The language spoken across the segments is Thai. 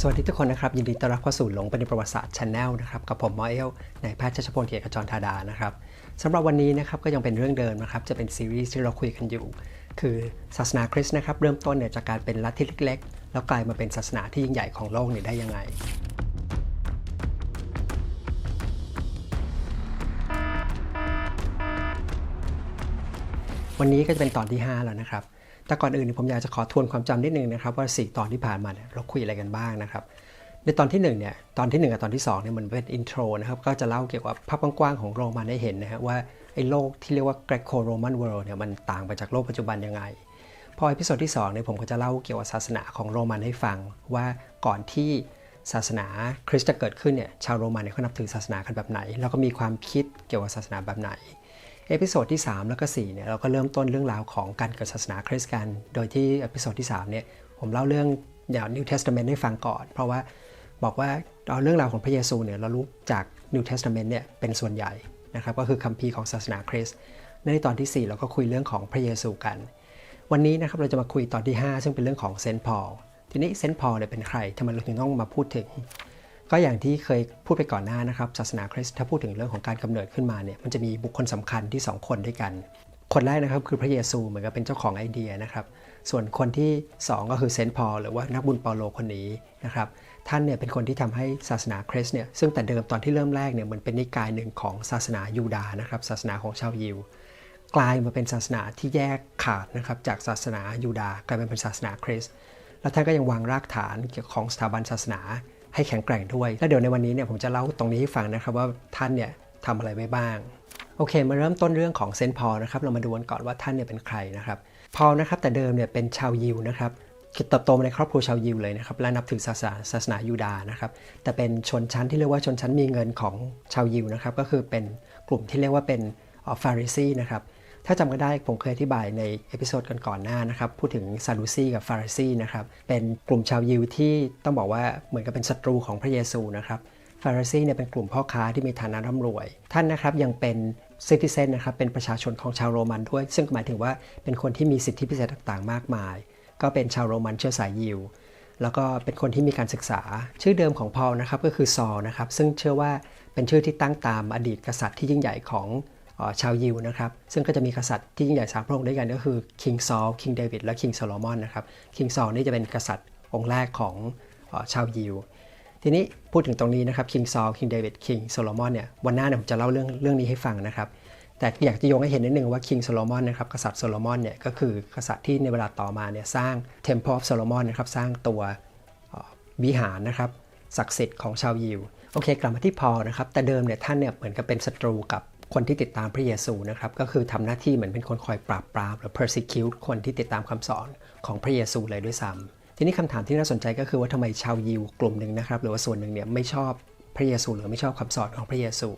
สวัสดีทุกคนนะครับ ยินดีต้อนรับเข้าสู่หลงไปในประวัติศาสตร์ชาแนลนะครับกับผมมอเอลนายแพทย์ชัชพลเกียรติจรธาดานะครับสำหรับวันนี้นะครับก็ยังเป็นเรื่องเดิมนะครับจะเป็นซีรีส์ที่เราคุยกันอยู่ คือศาสนาคริสต์นะครับเริ่มต้นเนี่ยจากการเป็นลัทธิเล็กๆ แล้วกลายมาเป็นศาสนาที่ยิ่งใหญ่ของโลกเนี่ยได้ยังไงวันนี้ก็จะเป็นตอนที่ 5 แล้วนะครับ แต่ก่อนอื่นผมอยากจะขอทวนความจำนิดนึงนะครับว่า 4 ตอนที่ผ่านมาเนี่ยเราคุยอะไรกันบ้างนะครับ ในตอนที่1เนี่ยตอนที่ 1 กับตอนที่2เนี่ยมันเป็นอินโทรนะครับก็จะเล่าเกี่ยวกับภาพกว้างๆของโรมันให้เห็นนะฮะว่าไอ้โลกที่เรียกว่า Greco-Roman World เนี่ยมันต่างไปจากโลกปัจจุบันยังไง พออีพิโซดที่2เนี่ยผมก็จะเล่าเกี่ยวกับศาสนาของโรมันให้ฟังว่าก่อนที่ศาสนาคริสต์จะเกิดขึ้นเนี่ยชาวโรมันเนี่ยเขานับถือศาสนากันแบบไหน แล้วก็มีความคิดเกี่ยวกับศาสนาแบบไหน เอพิโซดที่ 3 แล้วก็4เนี่ยเราก็เริ่มต้นเรื่องราวของการเกิดศาสนาคริสต์กัน โดยที่เอพิโซดที่3เนี่ยผมเล่าเรื่องอย่าง New Testament ให้ฟังก่อน เพราะว่าบอกว่าเอาเรื่องราวของพระเยซูเนี่ยเรารู้จาก New Testament เนี่ยเป็นส่วนใหญ่นะครับก็คือคัมภีร์ของศาสนาคริสต์ในตอนที่ 4 เราก็คุยเรื่องของพระเยซูกัน วันนี้นะครับเราจะมาคุยตอนที่ 5 ซึ่งเป็นเรื่องของเซนต์พอลทีนี้เซนต์พอลเนี่ยเป็นใครทำไมเราถึงต้องมาพูดถึง ก็อย่างที่เคยพูดไปก่อนหน้านะครับศาสนาคริสต์ถ้าพูดถึงเรื่องของการกำเนิดขึ้นมาเนี่ยมันจะมีบุคคลสำคัญที่ 2 คนด้วยกัน คนแรกนะครับคือพระเยซูเหมือนกับเป็นเจ้าของไอเดียนะครับส่วนคนที่ 2 ก็คือเซนต์พอลหรือว่านักบุญเปาโลคนนี้นะครับท่านเนี่ยเป็นคนที่ทำให้ศาสนาคริสต์เนี่ยซึ่งแต่เดิมตอนที่เริ่มแรกเนี่ยมันเป็นนิกายหนึ่งของศาสนายูดาห์นะครับศาสนาของชาวยิวกลายมาเป็นศาสนาที่แยกขาดนะครับจากศาสนายูดาห์กลายเป็นศาสนาคริสต์แล้วท่านก็ยังวางรากฐานเกี่ยวของสถาบันศาสนา ให้แข็งแกร่งด้วย และเดี๋ยวในวันนี้เนี่ยผมจะเล่าตรงนี้ให้ฟังนะครับว่าท่านเนี่ยทำอะไรไว้บ้าง โอเค มาเริ่มต้นเรื่องของเซนพอลนะครับ เรามาดูกันก่อนว่าท่านเนี่ยเป็นใครนะครับ พอลนะครับแต่เดิมเนี่ยเป็นชาวยิวนะครับเติบโตมาในครอบครัวชาวยิวเลยนะครับและนับถือศาสนาศาสนายูดาห์นะครับ แต่เป็นชนชั้นที่เรียกว่าชนชั้นมีเงินของชาวยิวนะครับ ก็คือเป็นกลุ่มที่เรียกว่าเป็นฟาริซีนะครับ ถ้าจำกันได้ผมเคยอธิบายในเอพิโซดกันก่อนหน้านะครับ พูดถึงซาดูซีกับฟาริซีนะครับ เป็นกลุ่มชาวยิวที่ต้องบอกว่าเหมือนกับเป็นศัตรูของพระเยซูนะครับฟาริซีเนี่ยเป็นกลุ่มพ่อค้าที่มีฐานะร่ำรวย ท่านนะครับยังเป็นซิติเซนนะครับเป็นประชาชนของชาวโรมันด้วย ซึ่งหมายถึงว่าเป็นคนที่มีสิทธิพิเศษต่างๆ มากมาย ก็เป็นชาวโรมันเชื้อสายยิวแล้วก็เป็นคนที่มีการศึกษา ชื่อเดิมของพอลนะครับก็คือซอลนะครับซึ่งเชื่อว่าเป็นชื่อที่ตั้งตามอดีตกษัตริย์ที่ยิ่งใหญ่ของ ชาวยิวนะครับ ซึ่งก็จะมีกษัตริย์ที่ยิ่งใหญ่สามพระองค์ด้วยกันก็คือคิงซอลคิงเดวิดและคิงโซโลมอนนะครับคิงซอลนี่จะเป็นกษัตริย์องค์แรกของชาวยิว ทีนี้พูดถึงตรงนี้นะครับคิงซอลคิงเดวิดคิงโซโลมอนเนี่ยวันหน้าเนี่ยผมจะเล่าเรื่องเรื่องนี้ให้ฟังนะครับแต่อยากจะโยงให้เห็นนิดนึงว่าคิงโซโลมอนนะครับกษัตริย์โซโลมอนเนี่ยก็คือกษัตริย์ที่ในเวลาต่อมาเนี่ยสร้าง Temple of Solomon นะครับสร้างตัววิหารนะครับศักดิ์สิทธิ์ของชาวยิวโอเค กลับมาที่พอนะครับแต่เดิมเนี่ยท่านเนี่ยเหมือนกับเป็นศัตรูกับ คนที่ติดตามพระเยซูนะครับก็คือทำหน้าที่เหมือนเป็นคนคอยปราบปรามหรือ persecute คนที่ติดตามคำสอนของพระเยซูเลยด้วยซ้ำทีนี้คำถามที่น่าสนใจก็คือว่าทำไมชาวยิวกลุ่มหนึ่งนะครับ หรือว่าส่วนหนึ่งเนี่ยไม่ชอบพระเยซูหรือไม่ชอบคำสอนของพระเยซู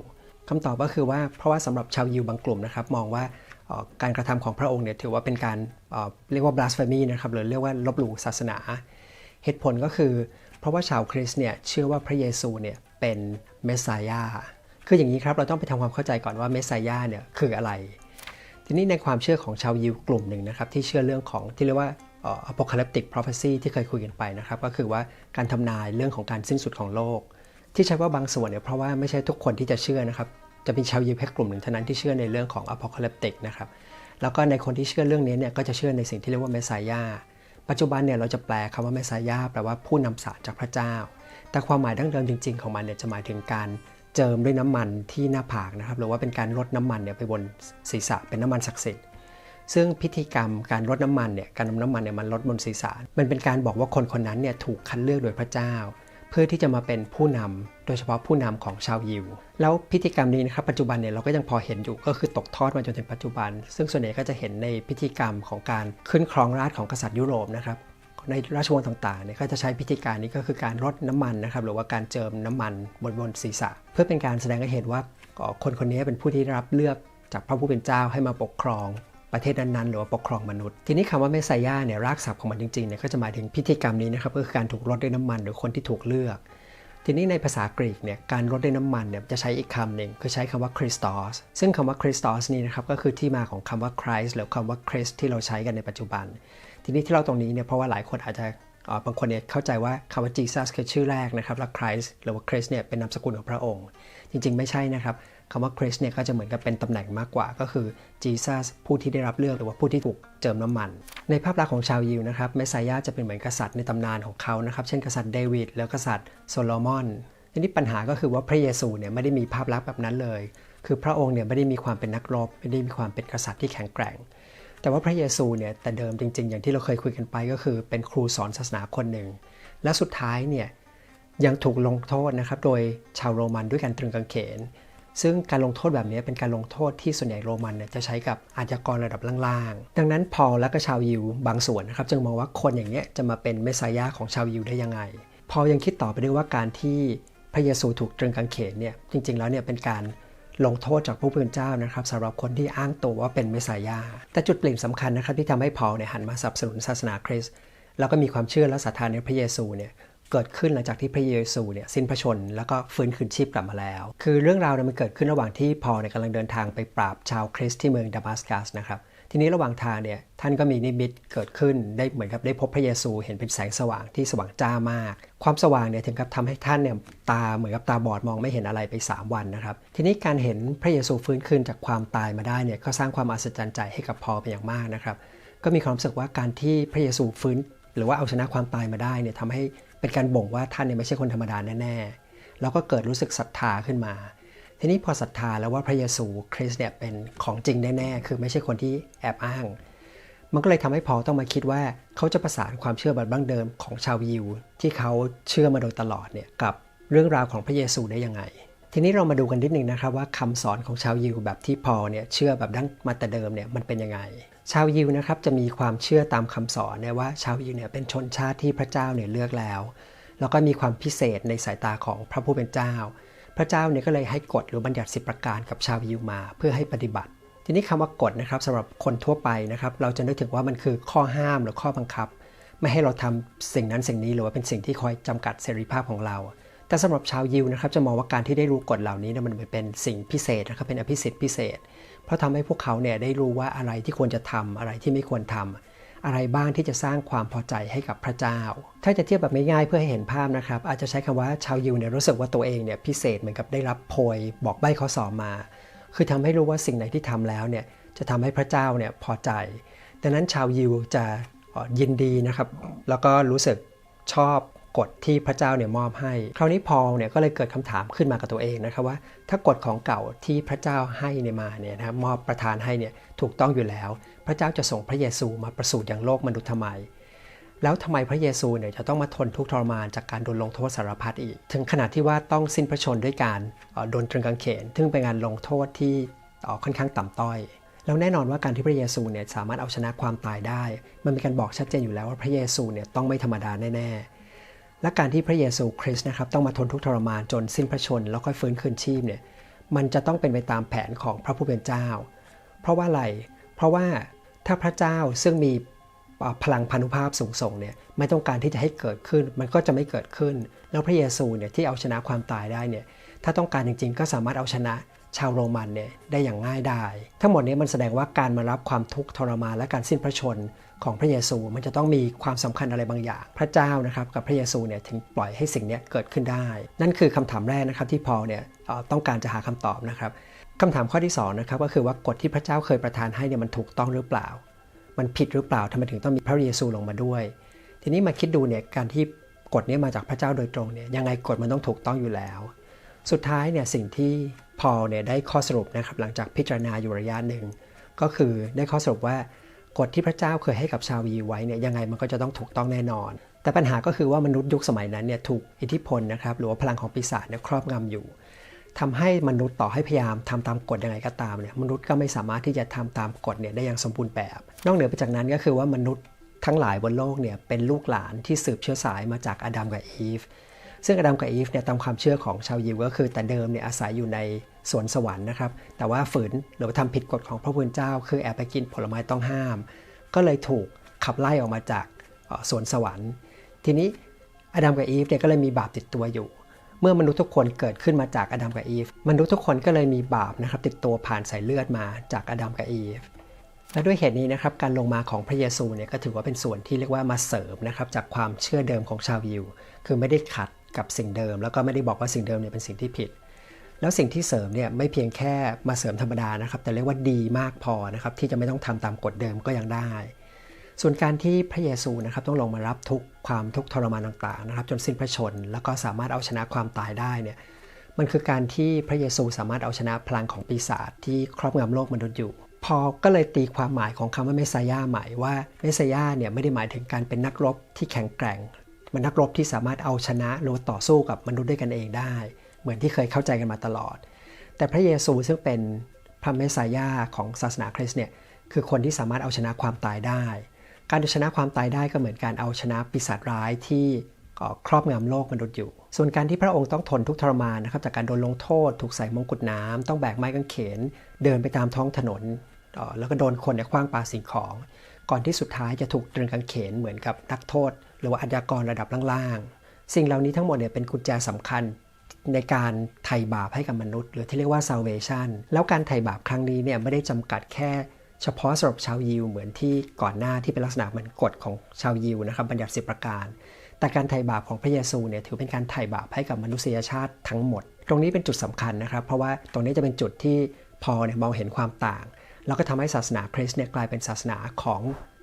คำตอบก็คือว่าเพราะว่าสำหรับชาวยิวบางกลุ่มนะครับ มองว่าการกระทำของพระองค์เนี่ยถือว่าเป็นการเรียกว่า blasphemy นะครับหรือเรียกว่าลบหลู่ศาสนา เหตุผลก็คือ เพราะว่าชาวคริสต์เนี่ยเชื่อว่าพระเยซูเนี่ยเป็นเมสไซยา คืออย่างนี้ครับเราต้องไปทำความเข้าใจก่อนว่าเมสไซยาเนี่ยคืออะไร ทีนี้ในความเชื่อของชาวยิวกลุ่มหนึ่งนะครับที่เชื่อเรื่องของที่เรียกว่า apocalyptic prophecy ที่เคยคุยกันไปนะครับก็คือว่าการทำนายเรื่องของการสิ้นสุดของโลก ที่ใช้ว่าบางส่วนเนี่ยเพราะว่าไม่ใช่ทุกคนที่จะเชื่อนะครับจะมีชาวยิวแค่กลุ่มหนึ่งเท่านั้นที่เชื่อในเรื่องของ apocalyptic นะครับแล้วก็ในคนที่เชื่อเรื่องนี้เนี่ยก็จะเชื่อในสิ่งที่เรียกว่าเมสไซยาปัจจุบันเนี่ยเราจะแปลคำว่าเมสไซยาแปลว่าผู้นำสารจากพระเจ้า แต่ความหมายดั้งเดิมจริง ๆ ของมันเนี่ยจะหมายถึงการ เจิมด้วยน้ำมันที่หน้าผากนะครับ หรือว่าเป็นการรดน้ำมันเนี่ยไปบนศีรษะเป็นน้ำมันศักดิ์สิทธิ์ซึ่งพิธีกรรมการรดน้ำมันเนี่ยการนำน้ำมันเนี่ยมันรดบนศีรษะมันเป็นการบอกว่าคนคนนั้นเนี่ยถูกคัดเลือกโดยพระเจ้า เพื่อที่จะมาเป็นผู้นำโดยเฉพาะผู้นำของชาวยิว แล้วพิธีกรรมนี้นะครับปัจจุบันเนี่ยเราก็ยังพอเห็นอยู่ก็คือตกทอดมาจนถึงปัจจุบัน ซึ่งส่วนใหญ่ก็จะเห็นในพิธีกรรมของการขึ้นครองราชของกษัตริย์ยุโรปนะครับ ในราชวงศ์ต่างๆเนี่ยก็จะใช้พิธีการนี้ก็คือการรดน้ำมันนะครับหรือว่าการเจิมน้ำมันบนบนศีรษะ เพื่อเป็นการแสดงให้เห็นว่าคนคนนี้เป็นผู้ที่รับเลือกจากพระผู้เป็นเจ้าให้มาปกครองประเทศนั้นๆหรือว่าปกครองมนุษย์ ทีนี้คำว่าเมสไซยาเนี่ยรากศัพท์ของมันจริงๆเนี่ยก็จะหมายถึงพิธีกรรมนี้นะครับก็คือการถูกรดด้วยน้ำมันหรือคนที่ถูกเลือก ทีนี้ในภาษากรีกเนี่ยการรดด้วยน้ำมันเนี่ยจะใช้อีกคำหนึ่งคือใช้คำว่าคริสตอสซึ่งคำว่าคริสตอสนี่นะครับก็คือที่มาของคำว่าคริสหรือคำว่าคริสที่เราใช้กันในปัจจุบัน ทีนี้ที่เราตรงนี้เนี่ยเพราะว่าหลายคนอาจจะบางคนเนี่ยเข้าใจว่าคำว่า Jesus คือชื่อแรกนะครับแล้ว Christ หรือว่า Christ เนี่ยเป็นนามสกุลของพระองค์ จริง ๆ ไม่ใช่นะครับคำว่า Christ เนี่ยก็จะเหมือนกับเป็นตำแหน่งมากกว่า ก็คือ Jesus ผู้ที่ได้รับเลือกหรือว่าผู้ที่ถูกเจิมน้ำมัน ในภาพลักษณ์ของชาวยิวนะครับเมสายาจะเป็นเหมือนกษัตริย์ในตำนานของเขานะครับเช่นกษัตริย์เดวิดแล้วกษัตริย์โซโลมอนทีนี้ปัญหาก็คือว่าพระเยซูเนี่ยไม่ได้มีภาพลักษณ์แบบนั้นเลย คือพระองค์เนี่ยไม่ได้มีความเป็นนักรบไม่ได้มีความเป็นกษัตริย์ที่แข็งแกร่ง แต่ว่าพระเยซูเนี่ยแต่เดิมจริง ๆ อย่างที่เราเคยคุยกันไปก็คือ เป็นครูสอนศาสนาคนหนึ่ง และสุดท้ายเนี่ยยังถูกลงโทษนะครับโดยชาวโรมันด้วยการตรึงกางเขน ซึ่งการลงโทษแบบนี้เป็นการลงโทษที่ส่วนใหญ่โรมันเนี่ยจะใช้กับอาชญากรระดับล่างๆ ดังนั้นพอลและก็ชาวยิวบางส่วนนะครับจึงมองว่าคนอย่างนี้ยจะมาเป็นเมสสายาของชาวยิวได้ยังไง พอยังคิดต่อไปด้วยว่าการที่พระเยซูถูกตรึงกางเขนเนี่ยจริง ๆ แล้วเนี่ยเป็นการ ลงโทษจากผู้เป็นเจ้านะครับสำหรับคนที่อ้างตัวว่าเป็นเมสสายา แต่จุดเปลี่ยนสำคัญนะครับที่ทำให้พอลเนี่ยหันมาสนับสนุนศาสนาคริสต์แล้วก็มีความเชื่อและศรัทธาในพระเยซูเนี่ยเกิดขึ้นหลังจากที่พระเยซูเนี่ยสิ้นพระชน แล้วก็ฟื้นคืนชีพกลับมาแล้ว คือเรื่องราวเนี่ยมันเกิดขึ้นระหว่างที่พอลเนี่ยกำลังเดินทางไปปราบชาวคริสต์ที่เมืองดามัสกัสนะครับ ทีนี้ระหว่างทางเนี่ยท่านก็มีนิมิตเกิดขึ้นได้เหมือนกับได้พบพระเยซูเห็นเป็นแสงสว่างที่สว่างจ้ามาก ความสว่างเนี่ยถึงกับทำให้ท่านเนี่ยตาเหมือนกับตาบอดมองไม่เห็นอะไรไป 3 วันนะครับ ทีนี้การเห็นพระเยซูฟื้นคืนจากความตายมาได้เนี่ยก็สร้างความอัศจรรย์ใจให้กับพอเป็นอย่างมากนะครับ ก็มีความรู้สึกว่าการที่พระเยซูฟื้น หรือว่าเอาชนะความตายมาได้เนี่ยทำให้เป็นการบ่งว่าท่านเนี่ยไม่ใช่คนธรรมดาแน่ๆแล้วก็เกิดรู้สึกศรัทธาขึ้นมา ทีนี้พอศรัทธาแล้วว่าพระเยซูคริสต์เนี่ยเป็นของจริงแน่ๆ คือไม่ใช่คนที่แอบอ้าง มันก็เลยทำให้พอต้องมาคิดว่าเขาจะประสานความเชื่อแบบบั้งเดิมของชาวยิว ที่เขาเชื่อมาโดยตลอดเนี่ยกับเรื่องราวของพระเยซูได้ยังไง ทีนี้เรามาดูกันนิดนึงนะครับว่าคำสอนของชาวยิวแบบที่พอเนี่ยเชื่อแบบดั้งมาแต่เดิมเนี่ยมันเป็นยังไง ชาวยิวนะครับจะมีความเชื่อตามคำสอนเนี่ยว่าชาวยิวเนี่ยเป็นชนชาติที่พระเจ้าเนี่ยเลือกแล้ว แล้วก็มีความพิเศษในสายตาของพระผู้เป็นเจ้า พระเจ้าเนี่ยก็เลยให้กฎหรือบัญญัติสิบประการกับชาวยิวมา เพื่อให้ปฏิบัติ ทีนี้คำว่ากฎนะครับสำหรับคนทั่วไปนะครับ เราจะนึกถึงว่ามันคือข้อห้ามหรือข้อบังคับ ไม่ให้เราทำสิ่งนั้นสิ่งนี้หรือว่าเป็นสิ่งที่คอยจำกัดเสรีภาพของเรา แต่สำหรับชาวยิวนะครับจะมองว่าการที่ได้รู้กฎเหล่านี้เนี่ยมันเป็นสิ่งพิเศษนะครับเป็นอภิสิทธิ์พิเศษ เพราะทำให้พวกเขาเนี่ยได้รู้ว่าอะไรที่ควรจะทำอะไรที่ไม่ควรทำ อะไรบ้างที่จะสร้างความพอใจให้กับพระเจ้า ถ้าจะเทียบแบบง่ายๆเพื่อให้เห็นภาพนะครับ อาจจะใช้คำว่าชาวยิวเนี่ยรู้สึกว่าตัวเองเนี่ยพิเศษเหมือนกับได้รับโพยบอกใบ้ข้อสอบมา คือทำให้รู้ว่าสิ่งไหนที่ทำแล้วเนี่ยจะทำให้พระเจ้าเนี่ยพอใจดังนั้นชาวยิวจะยินดีนะครับ แล้วก็รู้สึกชอบ กฎที่พระเจ้าเนี่ยมอบให้ คราวนี้พอลเนี่ยก็เลยเกิดคำถามขึ้นมากับตัวเองนะครับว่า ถ้ากฎของเก่าที่พระเจ้าให้เนี่ยมาเนี่ยนะมอบประทานให้เนี่ยถูกต้องอยู่แล้ว พระเจ้าจะส่งพระเยซูมาประสูติอย่างโลกมนุษย์ทำไม แล้วทำไมพระเยซูเนี่ยจะต้องมาทนทุกข์ทรมานจากการโดนลงโทษสารพัดอีก ถึงขนาดที่ว่าต้องสิ้นพระชนด้วยการโดนตรึงกางเขน ซึ่งเป็นการลงโทษที่ค่อนข้างต่ำต้อยแล้วแน่นอนว่าการที่พระเยซูเนี่ยสามารถเอาชนะความตายได้ มันมีการบอกชัดเจนอยู่แล้วว่าพระเยซูเนี่ยต้องไม่ธรรมดาแน่ๆ และการที่พระเยซูคริสต์นะครับต้องมาทนทุกข์ทรมานจนสิ้นพระชน แล้วค่อยฟื้นคืนชีพเนี่ยมันจะต้องเป็นไปตามแผนของพระผู้เป็นเจ้า เพราะว่าอะไร เพราะว่าถ้าพระเจ้าซึ่งมีพลังพานุภาพสูงส่งเนี่ยไม่ต้องการที่จะให้เกิดขึ้น มันก็จะไม่เกิดขึ้น แล้วพระเยซูเนี่ยที่เอาชนะความตายได้เนี่ยถ้าต้องการจริงๆ ก็สามารถเอาชนะ ชาวโรมันเนี่ยได้อย่างง่ายดายทั้งหมดนี้มันแสดงว่าการมารับความทุกข์ทรมานและการสิ้นพระชนของพระเยซูมันจะต้องมีความสำคัญอะไรบางอย่าง พระเจ้านะครับกับพระเยซูเนี่ยถึงปล่อยให้สิ่งนี้เกิดขึ้นได้ นั่นคือคำถามแรกนะครับที่พอเนี่ยต้องการจะหาคำตอบนะครับคำถามข้อที่2นะครับก็คือว่ากฎที่พระเจ้าเคยประทานให้เนี่ยมันถูกต้องหรือเปล่า มันผิดหรือเปล่าทำไมถึงต้องมีพระเยซูลงมาด้วย ทีนี้มาคิดดูเนี่ยการที่กฎนี้มาจากพระเจ้าโดยตรงเนี่ยยังไงกฎมันต้องถูกต้องอยู่แล้ว สุดท้ายเนี่ยสิ่งที่พอลเนี่ยได้ข้อสรุปนะครับหลังจากพิจารณาอยู่ระยะหนึ่ง ก็คือได้ข้อสรุปว่ากฎที่พระเจ้าเคยให้กับชาววีไว้เนี่ยยังไงมันก็จะต้องถูกต้องแน่นอน แต่ปัญหาก็คือว่ามนุษย์ยุคสมัยนั้นเนี่ยถูกอิทธิพลนะครับหรือว่าพลังของปีศาจเนี่ยครอบงำอยู่ทำให้มนุษย์ต่อให้พยายามทำตามกฎยังไงก็ตามเนี่ยมนุษย์ก็ไม่สามารถที่จะทำตามกฎเนี่ยได้อย่างสมบูรณ์แบบ นอกเหนือไปจากนั้นก็คือว่ามนุษย์ทั้งหลายบนโลกเนี่ยเป็นลูกหลานที่สืบเชื้อสายมาจากอาดัมกับอีฟ ซึ่งอดัมกับอีฟเนี่ยตามความเชื่อของชาวยิวก็คือแต่เดิมเนี่ยอาศัยอยู่ในสวนสวรรค์นะครับ แต่ว่าฝืนหรือว่าทำผิดกฎของพระผู้เป็นเจ้า คือแอบไปกินผลไม้ต้องห้าม ก็เลยถูกขับไล่ออกมาจากสวนสวรรค์ ทีนี้อดัมกับอีฟเนี่ยก็เลยมีบาปติดตัวอยู่ เมื่อมนุษย์ทุกคนเกิดขึ้นมาจากอดัมกับอีฟ มนุษย์ทุกคนก็เลยมีบาปนะครับติดตัวผ่านสายเลือดมาจากอดัมกับอีฟและด้วยเหตุนี้นะครับการลงมาของพระเยซูเนี่ยก็ถือว่าเป็นส่วนที่เรียกว่ามาเสริมนะครับจากความเชื่อเดิมของชาวยิว คือไม่ได้ขัด กับสิ่งเดิม แล้วก็ไม่ได้บอกว่าสิ่งเดิมเนี่ยเป็นสิ่งที่ผิด แล้วสิ่งที่เสริมเนี่ยไม่เพียงแค่มาเสริมธรรมดานะครับ แต่เรียกว่าดีมากพอนะครับที่จะไม่ต้องทำตามกฎเดิมก็ยังได้ ส่วนการที่พระเยซูนะครับต้องลงมารับทุกความทุกทรมานต่างๆนะครับ จนสิ้นพระชน แล้วก็สามารถเอาชนะความตายได้เนี่ยมันคือการที่พระเยซูสามารถเอาชนะพลังของปีศาจที่ครอบงำโลกมนุษย์อยู่ พอก็เลยตีความหมายของคำว่าเมสซายาใหม่ว่าเมสซายาเนี่ยไม่ได้หมายถึงการเป็นนักรบที่แข็งแกร่ง มันนักรบที่สามารถเอาชนะหรือต่อสู้กับมนุษย์ด้วยกันเองได้ เหมือนที่เคยเข้าใจกันมาตลอด แต่พระเยซูซึ่งเป็นพระเมสสายาของศาสนาคริสต์เนี่ยคือคนที่สามารถเอาชนะความตายได้ การเอาชนะความตายได้ก็เหมือนการเอาชนะปีศาจร้ายที่ครอบงำโลกมนุษย์อยู่ ส่วนการที่พระองค์ต้องทนทุกทรมานนะครับจากการโดนลงโทษ ถูกใส่มงกุฎน้ำต้องแบกไม้กางเขน เดินไปตามท้องถนน แล้วก็โดนคนเนี่ยคว้างปาสิ่งของ ก่อนที่สุดท้ายจะถูกตรึงกางเขนเหมือนกับนักโทษ หรือว่าอาชญากรระดับล่างๆ สิ่งเหล่านี้ทั้งหมดเนี่ยเป็นกุญแจสำคัญในการไถ่บาปให้กับมนุษย์ หรือที่เรียกว่า salvation แล้วการไถ่บาปครั้งนี้เนี่ยไม่ได้จำกัดแค่เฉพาะสำหรับชาวยิวเหมือนที่ก่อนหน้าที่เป็นลักษณะเหมือนกฎของชาวยิวนะครับบัญญัติสิบประการ แต่การไถ่บาปของพระเยซูเนี่ยถือเป็นการไถ่บาปให้กับมนุษยชาติทั้งหมด ตรงนี้เป็นจุดสำคัญนะครับ เพราะว่าตรงนี้จะเป็นจุดที่พอเนี่ยมองเห็นความต่าง แล้วก็ทำให้ศาสนาคริสต์เนี่ยกลายเป็นศาสนาของ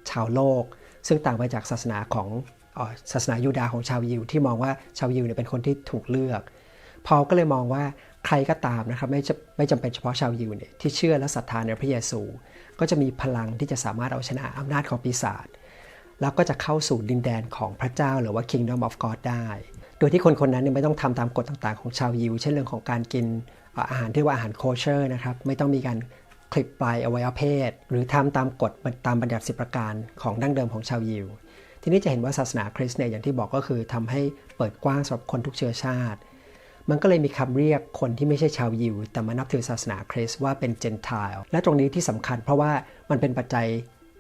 ชาวโลก ซึ่งต่างไปจากศาสนาของ ศาสนายูดาห์ของชาวยิวที่มองว่าชาวยิวเนี่ยเป็นคนที่ถูกเลือก พอก็เลยมองว่าใครก็ตามนะครับไม่ไม่จำเป็นเฉพาะชาวยิวเนี่ยที่เชื่อและศรัทธาในพระเยซู ก็จะมีพลังที่จะสามารถเอาชนะอำนาจของปีศาจแล้วก็จะเข้าสู่ดินแดนของพระเจ้าหรือว่า Kingdom of God ได้ โดยที่คนคนนั้นเนี่ยไม่ต้องทำตามกฎต่างๆ ของชาวยิว เช่นเรื่องของการกินอาหารที่ว่าอาหารโคเชอร์นะครับไม่ต้องมีการคลิปปลายอวัยวะเพศ หรือทำตามกฎตามบัญญัติสิบประการของดั้งเดิมของชาวยิว ทีนี้จะเห็นว่าศาสนาคริสต์เนี่ยอย่างที่บอกก็คือทำให้เปิดกว้างสำหรับคนทุกเชื้อชาติ มันก็เลยมีคำเรียกคนที่ไม่ใช่ชาวยิว แต่มานับถือศาสนาคริสต์ว่าเป็นเจนทายและตรงนี้ที่สำคัญเพราะว่ามันเป็นปัจจัย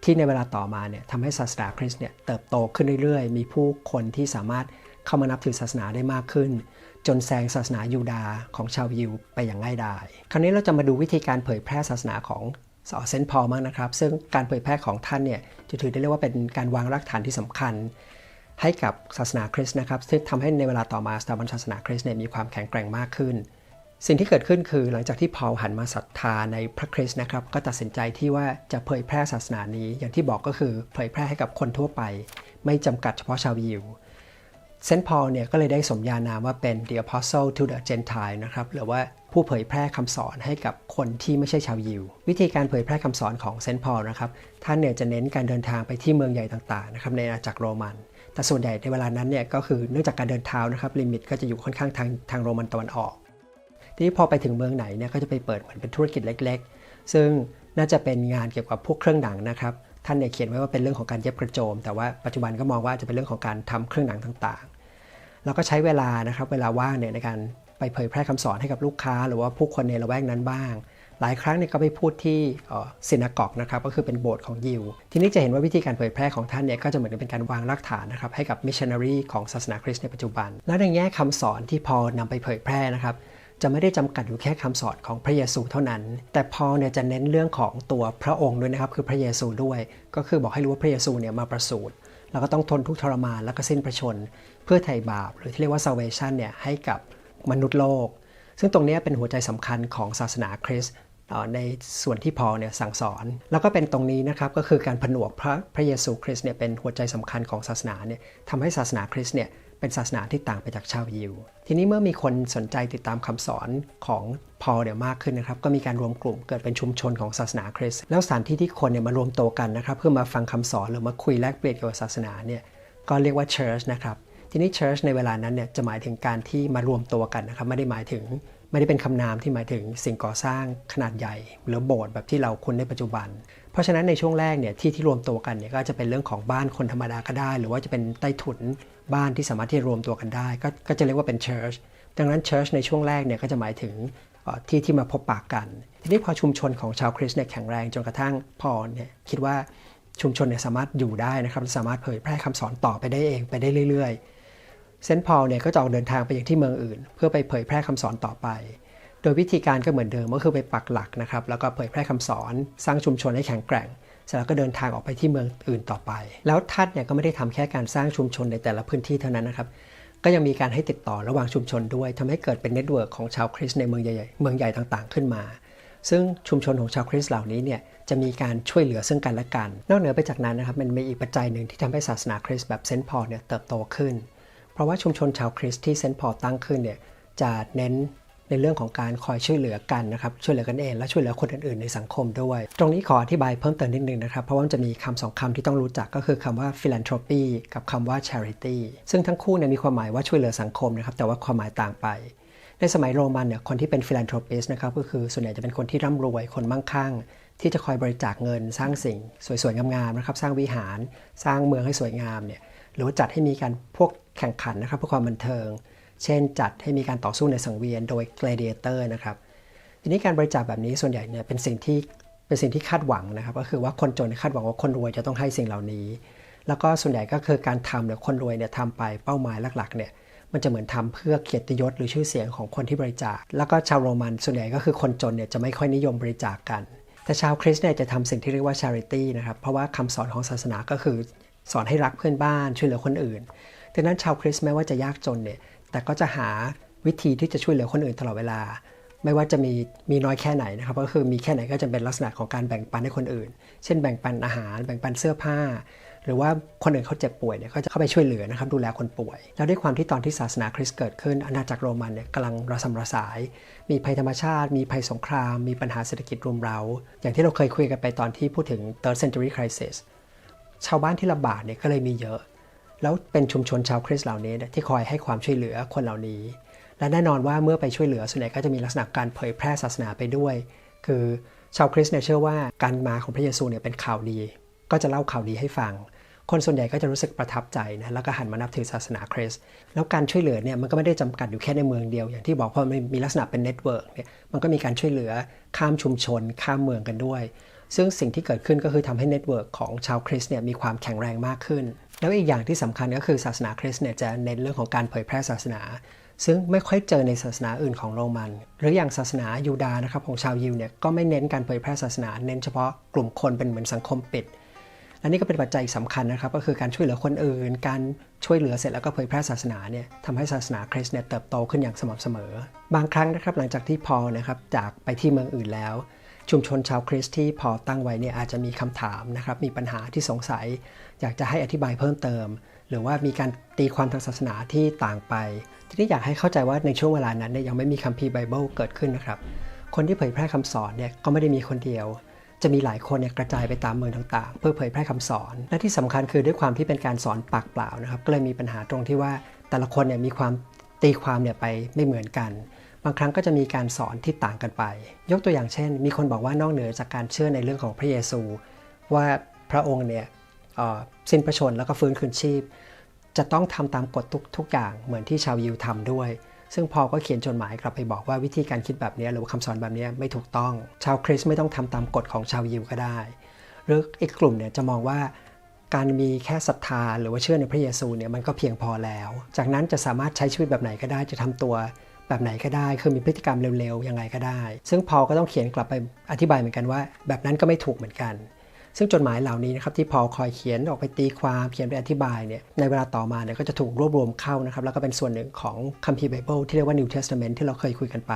ที่ในเวลาต่อมาเนี่ยทำให้ศาสนาคริสต์เนี่ยเติบโตขึ้นเรื่อยๆ มีผู้คนที่สามารถเข้ามานับถือศาสนาได้มากขึ้น จนแซงศาสนายูดาห์ของชาวยิวไปอย่างง่ายดาย คราวนี้เราจะมาดูวิธีการเผยแพร่ศาสนาของ สอเซนต์พอมั้งนะครับ ซึ่งการเผยแพร่ของท่านเนี่ยจะถือได้เรียกว่าเป็นการวางรากฐานที่สำคัญ ให้กับศาสนาคริสต์นะครับซึ่งทำให้ในเวลาต่อมาสถาบันศาสนาคริสต์เนี่ยมีความแข็งแกร่งมากขึ้น สิ่งที่เกิดขึ้นคือหลังจากที่พอลหันมาศรัทธาในพระคริสต์นะครับก็ตัดสินใจที่ว่าจะเผยแพร่ศาสนานี้ อย่างที่บอกก็คือเผยแพร่ให้กับคนทั่วไป ไม่จำกัดเฉพาะชาวยิว เซนต์พอลเนี่ยก็เลยได้สมญานามว่าเป็น the apostle to the gentile นะครับหรือว่าผู้เผยแพร่คำสอนให้กับคนที่ไม่ใช่ชาวยิว วิธีการเผยแพร่คำสอนของเซนต์พอลนะครับท่านเนี่ยจะเน้นการเดินทางไปที่เมืองใหญ่ต่างๆนะครับในอาณาจักรโรมัน แต่ส่วนใหญ่ในเวลานั้นเนี่ยก็คือเนื่องจากการเดินเท้านะครับลิมิตก็จะอยู่ค่อนข้างทางทางโรมันตะวันออก ทีนี้พอไปถึงเมืองไหนเนี่ยก็จะไปเปิดเหมือนเป็นธุรกิจเล็ก ๆ ซึ่งน่าจะเป็นงานเกี่ยวกับพวกเครื่องหนังนะครับท่านเนี่ยเขียนไว้ว่าเป็นเรื่องของการเย็บกระโจม แต่ว่าปัจจุบันก็มองว่าจะเป็นเรื่องของการทำเครื่องหนังต่าง ๆแล้วก็ใช้เวลานะครับเวลาว่างเนี่ยในการไปเผยแพร่คำสอนให้กับลูกค้า หรือว่าผู้คนในละแวกนั้นบ้าง หลายครั้งเนี่ยก็ไปพูดที่ซินากอกนะครับก็คือเป็นโบสถ์ของยิว ทีนี้จะเห็นว่าวิธีการเผยแพร่ของท่านเนี่ยก็จะเหมือนเป็นการวางรากฐานนะครับให้กับมิชชันนารีของศาสนาคริสต์ในปัจจุบัน และในแง่คำสอนที่พอนำไปเผยแพร่นะครับจะไม่ได้จำกัดอยู่แค่คำสอนของพระเยซูเท่านั้น แต่พอเนี่ยจะเน้นเรื่องของตัวพระองค์ด้วยนะครับ คือพระเยซูด้วย ก็คือบอกให้รู้ว่าพระเยซูเนี่ยมาประสูติแล้วก็ต้องทนทุกข์ทรมานแล้วก็สิ้นพระชน เพื่อไถ่บาป หรือที่เรียกว่า salvation เนี่ยให้กับมนุษย์โลก ซึ่งตรงนี้เป็นหัวใจสำคัญของศาสนาคริสต์ในส่วนที่พอเนี่ยสั่งสอน แล้วก็เป็นตรงนี้นะครับก็คือการผนวกพระพระเยซูคริสต์เนี่ยเป็นหัวใจสำคัญของศาสนาเนี่ยทำให้ศาสนาคริสต์เนี่ยเป็นศาสนาที่ต่างไปจากชาวยิว ทีนี้เมื่อมีคนสนใจติดตามคำสอนของพอลเดี๋ยวมากขึ้นนะครับก็มีการรวมกลุ่มเกิดเป็นชุมชนของศาสนาคริสต์แล้วสถานที่ที่คนเนี่ยมารวมตัวกันนะครับเพื่อมาฟังคำสอนหรือมาคุยแลกเปลี่ยนเกี่ยวกับศาสนาเนี่ยก็เรียกว่า church นะครับ ทีนี้ church ในเวลานั้นเนี่ยจะหมายถึงการที่มารวมตัวกันนะครับไม่ได้หมายถึงไม่ได้เป็นคำนามที่หมายถึงสิ่งก่อสร้างขนาดใหญ่ หรือโบสถ์แบบที่เราคุ้นในปัจจุบัน เพราะฉะนั้นในช่วงแรกเนี่ยที่ที่รวมตัวกันเนี่ยก็จะเป็นเรื่องของบ้านคนธรรมดาก็ได้ หรือว่าจะเป็นใต้ถุนบ้านที่สามารถที่จะรวมตัวกันได้ ก็ก็จะเรียกว่าเป็นเชิร์ชดังนั้นเชิร์ชในช่วงแรกเนี่ยก็จะหมายถึงที่ที่มาพบปากกัน ทีนี้พอชุมชนของชาวคริสต์เนี่ยแข็งแรงจนกระทั่งพอเนี่ยคิดว่าชุมชนเนี่ยสามารถอยู่ได้นะครับสามารถเผยแพร่คำสอนต่อไปได้เองไปได้เรื่อยๆ เซนต์พอลเนี่ยก็จะออกเดินทางไปยังที่เมืองอื่น เพื่อไปเผยแพร่คำสอนต่อไป โดยวิธีการก็เหมือนเดิมก็คือไปปักหลักนะครับ แล้วก็เผยแพร่คำสอน สร้างชุมชนให้แข็งแกร่งเสร็จแล้วก็เดินทางออกไปที่เมืองอื่นต่อไป แล้วท่านเนี่ยก็ไม่ได้ทำแค่การสร้างชุมชนในแต่ละพื้นที่เท่านั้นนะครับ ก็ยังมีการให้ติดต่อระหว่างชุมชนด้วยทำให้เกิดเป็นเน็ตเวิร์กของชาวคริสต์ในเมืองใหญ่เมืองใหญ่ต่างๆ ขึ้นมา ซึ่งชุมชนของชาวคริสต์เหล่านี้เนี่ยจะมีการช่วยเหลือซึ่งกันและกัน นอกเหนือไปจากนั้นนะครับมันมีอีกปัจจัยหนึ่งที่ทำให้ศาสนาคริสต์แบบเซนต์พอลเนี่ยเติบโตขึ้น เพราะว่าชุมชนชาวคริสต์ที่เซนต์พอลตั้งขึ้นเนี่ยจะเน้นในเรื่องของการคอยช่วยเหลือกันนะครับช่วยเหลือกันเอง และช่วยเหลือคนอื่นๆ ในสังคมด้วย ตรงนี้ขออธิบายเพิ่มเติมนิดนึงนะครับ เพราะว่ามันจะมีคำสองคำที่ต้องรู้จักก็คือคำว่า philanthropy กับคำว่า charity ซึ่งทั้งคู่เนี่ยมีความหมายว่าช่วยเหลือสังคมนะครับแต่ว่าความหมายต่างไป ในสมัยโรมันเนี่ยคนที่เป็น philanthropist นะครับก็คือส่วนใหญ่จะเป็นคนที่ร่ำรวยคนมั่งคั่ง ที่จะคอยบริจาคเงิน สร้างสิ่ง สวยๆงามๆนะครับสร้างวิหาร สร้างเมืองให้สวยงามเนี่ยหรือว่าจัดให้มีการพวก แข่งขันนะครับเพื่อความบันเทิง เช่นจัดให้มีการต่อสู้ในสังเวียนโดย gladiator นะครับทีนี้การบริจาคแบบนี้ส่วนใหญ่เนี่ยเป็นสิ่งที่เป็นสิ่งที่คาดหวังนะครับ ก็คือว่าคนจนคาดหวังว่าคนรวยจะต้องให้สิ่งเหล่านี้ แล้วก็ส่วนใหญ่ก็คือการทำเนี่ยคนรวยเนี่ยทำไปเป้าหมายหลักๆเนี่ยมันจะเหมือนทำเพื่อเกียรติยศหรือชื่อเสียงของคนที่บริจาค แล้วก็ชาวโรมันส่วนใหญ่ก็คือคนจนเนี่ยจะไม่ค่อยนิยมบริจาคกัน แต่ชาวคริสต์เนี่ยจะทำสิ่งที่เรียกว่า charity นะครับ เพราะว่าคำสอนของศาสนาก็คือ สอนให้รักเพื่อนบ้านช่วยเหลือคนอื่น ดังนั้นชาวคริสต์แม้ว่าจะยากจนเนี่ย แต่ก็จะหาวิธีที่จะช่วยเหลือคนอื่นตลอดเวลา ไม่ว่าจะมีมีน้อยแค่ไหนนะครับ ก็คือมีแค่ไหนก็จะเป็นลักษณะของการแบ่งปันให้คนอื่น เช่นแบ่งปันอาหาร แบ่งปันเสื้อผ้า หรือว่าคนอื่นเขาเจ็บป่วยเนี่ยก็จะเข้าไปช่วยเหลือนะครับดูแลคนป่วย แล้วด้วยความที่ตอนที่ศาสนาคริสต์เกิดขึ้นอาณาจักรโรมันเนี่ยกำลังระสำระสาย มีภัยธรรมชาติ มีภัยสงคราม มีปัญหาเศรษฐกิจรุมเร้า อย่างที่เราเคยคุยกันไปตอนที่พูดถึง third century crisis ชาวบ้านที่ลำบากเนี่ยก็เลยมีเยอะ แล้วเป็นชุมชนชาวคริสต์เหล่านี้ที่คอยให้ความช่วยเหลือคนเหล่านี้ และแน่นอนว่าเมื่อไปช่วยเหลือส่วนใหญ่ก็จะมีลักษณะการเผยแพร่ศาสนาไปด้วย คือชาวคริสต์เนี่ยเชื่อว่าการมาของพระเยซูเนี่ยเป็นข่าวดี ก็จะเล่าข่าวดีให้ฟัง คนส่วนใหญ่ก็จะรู้สึกประทับใจนะแล้วก็หันมานับถือศาสนาคริสต์แล้วการช่วยเหลือเนี่ยมันก็ไม่ได้จำกัดอยู่แค่ในเมืองเดียว อย่างที่บอกเพอมันมีลักษณะเป็นเน็ตเวิร์กเนี่ยมันก็มีการช่วยเหลือข้ามชุมชน ข้ามเมืองกันด้วย ซึ่งสิ่งที่เกิดขึ้นก็คือทำให้เน็ตเวิร์กของชาวคริสต์เนี่ยมีความแข็งแรงมากขึ้น แล้วอีกอย่างที่สำคัญก็คือศาสนาคริสต์เนี่ยจะเน้นเรื่องของการเผยแพร่ศาสนา ซึ่งไม่ค่อยเจอในศาสนาอื่นของโรมัน หรืออย่างศาสนายูดานะครับของชาวยิวเนี่ยก็ไม่เน้นการเผยแพร่ศาสนา เน้นเฉพาะกลุ่มคนเป็นเหมือนสังคมปิดและนี่ก็เป็นปัจจัยสำคัญนะครับ ก็คือการช่วยเหลือคนอื่น การช่วยเหลือเสร็จแล้วก็เผยแพร่ศาสนาเนี่ยทำให้ศาสนาคริสต์เนี่ยเติบโตขึ้นอย่างสม่ำเสมอ บางครั้งนะครับหลังจากที่พอนะครับจากไปที่เมืองอื่นแล้ว ชุมชนชาวคริสต์ที่พอตั้งไว้เนี่ยอาจจะมีคำถามนะครับมีปัญหาที่สงสัย อยากจะให้อธิบายเพิ่มเติม หรือว่ามีการตีความทางศาสนาที่ต่างไป ทีนี้อยากให้เข้าใจว่าในช่วงเวลานั้นเนี่ยยังไม่มีคัมภีร์ไบเบิลเกิดขึ้นนะครับ คนที่เผยแพร่คำสอนเนี่ยก็ไม่ได้มีคนเดียว จะมีหลายคนเนี่ยกระจายไปตามเมืองต่างๆ เพื่อเผยแพร่คำสอน และที่สำคัญคือด้วยความที่เป็นการสอนปากเปล่านะครับก็เลยมีปัญหาตรงที่ว่าแต่ละคนเนี่ยมีความตีความเนี่ยไปไม่เหมือนกันบางครั้งก็จะมีการสอนที่ต่างกันไป ยกตัวอย่างเช่น มีคนบอกว่านอกเหนือจากการเชื่อในเรื่องของพระเยซู ว่าพระองค์เนี่ย สิ้นพระชนแล้วก็ฟื้นคืนชีพ จะต้องทำตามกฎทุกทุกอย่างเหมือนที่ชาวยิวทำด้วย ซึ่งพอก็เขียนจดหมายกลับไปบอกว่าวิธีการคิดแบบนี้หรือว่าคำสอนแบบนี้ไม่ถูกต้อง ชาวคริสต์ไม่ต้องทำตามกฎของชาวยิวก็ได้ หรืออีกกลุ่มเนี่ยจะมองว่าการมีแค่ศรัทธาหรือว่าเชื่อในพระเยซูเนี่ยมันก็เพียงพอแล้ว จากนั้นจะสามารถใช้ชีวิตแบบไหนก็ได้จะทำตัวแบบไหนก็ได้ คือมีพฤติกรรมเร็วๆยังไงก็ได้ ซึ่งพอก็ต้องเขียนกลับไปอธิบายเหมือนกันว่า แบบนั้นก็ไม่ถูกเหมือนกัน ซึ่งจดหมายเหล่านี้นะครับที่พอคอยเขียนออกไปตีความเขียนไปอธิบายเนี่ยในเวลาต่อมาเนี่ยก็จะถูกรวบรวมเข้านะครับแล้วก็เป็นส่วนหนึ่งของคัมภีร์ไบเบิลที่เรียกว่า New Testament ที่เราเคยคุยกันไป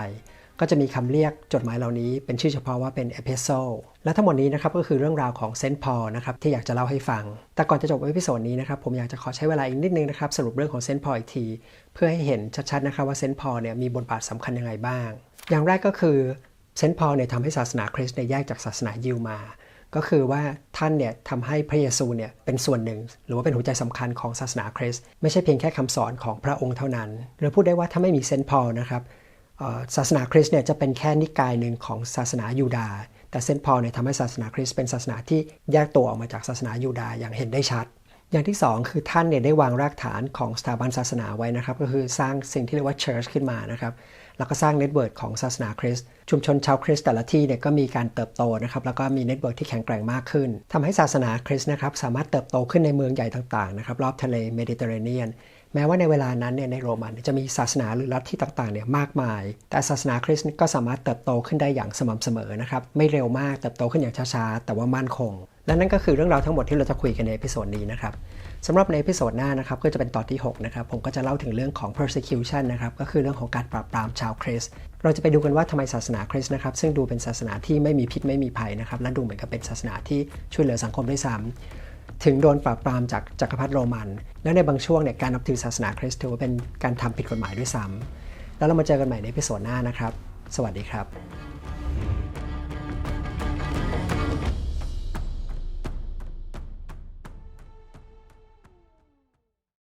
ก็จะมีคำเรียกจดหมายเหล่านี้เป็นชื่อเฉพาะว่าเป็น epistle และทั้งหมดนี้นะครับก็คือเรื่องราวของเซนต์พอลนะครับที่อยากจะเล่าให้ฟัง แต่ก่อนจะจบเอพิโซดนี้นะครับผมอยากจะขอใช้เวลาอีกนิดนึงนะครับสรุปเรื่องของเซนต์พอลอีกที เพื่อให้เห็นชัดๆนะครับว่าเซนต์พอลเนี่ยมีบทบาทสำคัญยังไงบ้าง อย่างแรกก็คือเซนต์พอลเนี่ยทำให้ศาสนาคริสต์เนี่ยแยกจากศาสนายิวมา ก็คือว่าท่านเนี่ยทำให้พระเยซูเนี่ยเป็นส่วนหนึ่ง หรือว่าเป็นหัวใจสำคัญของศาสนาคริสต์ไม่ใช่เพียงแค่คำสอนของพระองค์เท่านั้นหรือพูดได้ว่าถ้าไม่มีเซนต์พอลนะครับศาสนาคริสต์เนี่ยจะเป็นแค่นิกายหนึ่งของศาสนายูดาห์แต่เซนต์พอลเนี่ยทำให้ศาสนาคริสต์เป็นศาสนาที่แยกตัวออกมาจากศาสนายูดาห์อย่างเห็นได้ชัด อย่างที่ 2 คือท่านเนี่ยได้วางรากฐานของสถาบันศาสนาไว้นะครับ ก็คือสร้างสิ่งที่เรียกว่าเชิร์ชขึ้นมานะครับ แล้วก็สร้างเน็ตเวิร์กของศาสนาคริสต์ชุมชนชาวคริสต์แต่ละที่เนี่ยก็มีการเติบโตนะครับแล้วก็มีเน็ตเวิร์กที่แข็งแกร่งมากขึ้นทำให้ศาสนาคริสต์นะครับสามารถเติบโตขึ้นในเมืองใหญ่ต่างๆนะครับรอบทะเลเมดิเตอร์เรเนียนแม้ว่าในเวลานั้นเนี่ยในโรมันจะมีศาสนาหรือลัทธิต่างๆเนี่ยมากมาย แต่ศาสนาคริสต์ก็สามารถเติบโตขึ้นได้อย่างสม่ำเสมอนะครับไม่เร็วมากเติบโตขึ้นอย่างช้าๆแต่ว่ามั่นคง และนั่นก็คือเรื่องราวทั้งหมดที่เราจะคุยกันในพิโซดนี้นะครับ สำหรับในพิโซดหน้านะครับก็จะเป็นตอนที่ 6 นะครับ ผมก็จะเล่าถึงเรื่องของ persecution นะครับ ก็คือเรื่องของการปราบปรามชาวคริสต์เราจะไปดูกันว่าทำไมศาสนาคริสต์นะครับ ซึ่งดูเป็นศาสนาที่ไม่มีพิษไม่มีภัยนะครับ และดูเหมือนกับเป็นศาสนาที่ช่วยเหลือสังคมด้วยซ้ำถึงโดนปราบปรามจากจักรพรรดิโรมัน และในบางช่วงเนี่ยการนับถือศาสนาคริสต์ถือว่าเป็นการทำผิดกฎหมายด้วยซ้ำแล้วเรามาเจอกันใหม่ในพิโซดหน้านะครับ สวัสดีครับ